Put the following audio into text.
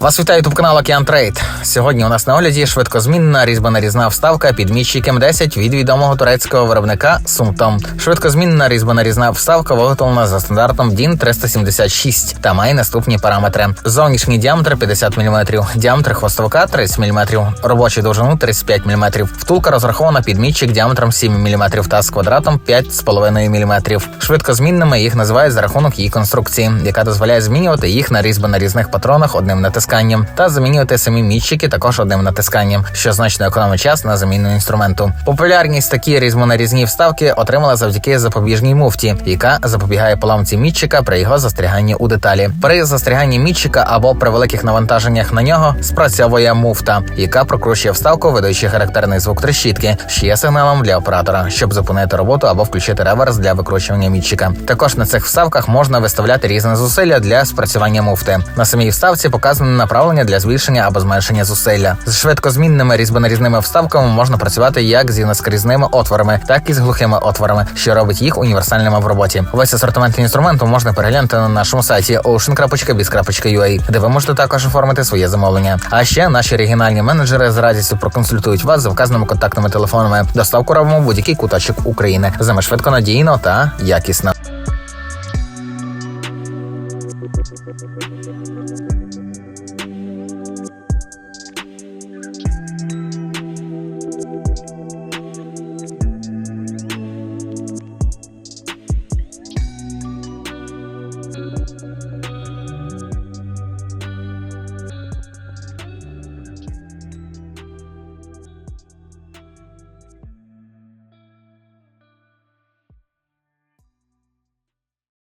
Вас вітає ютуб канал Океан Трейд. Сьогодні у нас на огляді швидкозмінна різьбонарізна вставка під мітчик М10 від відомого турецького виробника Сумтом. Швидкозмінна різьбонарізна вставка виготовлена за стандартом DIN 376 та має наступні параметри: зовнішній діаметр 50 мм, діаметр хвостовика 30 мм, робочу довжину 35 мм. Втулка розрахована під мітчик діаметром 7 мм та з квадратом 5,5 мм. Швидкозмінними їх називають за рахунок її конструкції, яка дозволяє змінювати їх на різьбонарізних патронах одним натисканням та замінювати самі мітчики також одним натисканням, що значно економить час на заміну інструменту. Популярність такі різьбонарізні вставки отримала завдяки запобіжній муфті, яка запобігає поламці мітчика при його застряганні у деталі. При застряганні мітчика або при великих навантаженнях на нього спрацьовує муфта, яка прокручує вставку, видаючи характерний звук трещітки, що є сигналом для оператора, щоб зупинити роботу або включити реверс для викручування мітчика. Також на цих вставках можна виставляти різні зусилля для спрацювання муфти. На самій вставці показане направлення для збільшення або зменшення зусилля. З швидкозмінними різьбонарізними вставками можна працювати як зі наскрізними отворами, так і з глухими отворами, що робить їх універсальними в роботі. Весь асортимент інструменту можна переглянути на нашому сайті ocean.biz.ua, де ви можете також оформити своє замовлення. А ще наші регіональні менеджери з радістю проконсультують вас за вказаними контактними телефонами. Доставку робимо в будь-який куточок України. З нами швидко надійно та якісно.